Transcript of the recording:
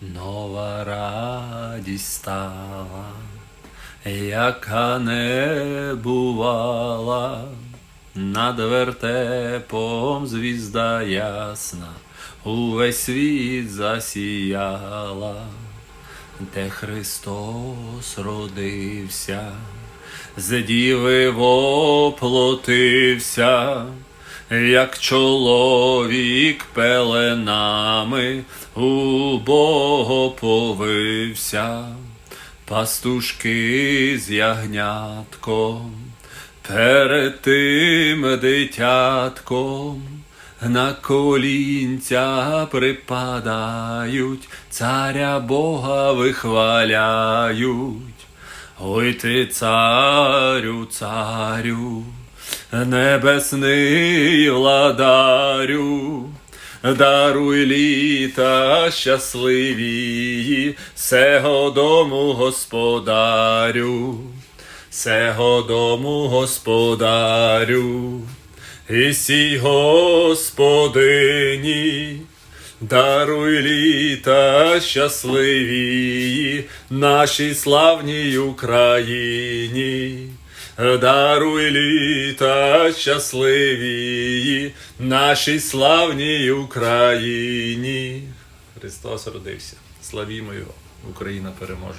нова радість стала, яка не бувала, над вертепом звізда ясна, увесь світ засіяла, де Христос родився, з діви воплотився, як чоловік пеленами у Бога повився, пастушки з ягнятком, перед тим дитятком. На колінця припадають, царя Бога вихваляють. Ой ти, царю, царю, небесний владарю, даруй літа щасливії, сего дому господарю, сего дому господарю, і сій господині. Даруй літа щасливі нашій славній Україні. Даруй літа щасливі нашій славній Україні. Христос родився. Славімо Його! Україна переможе!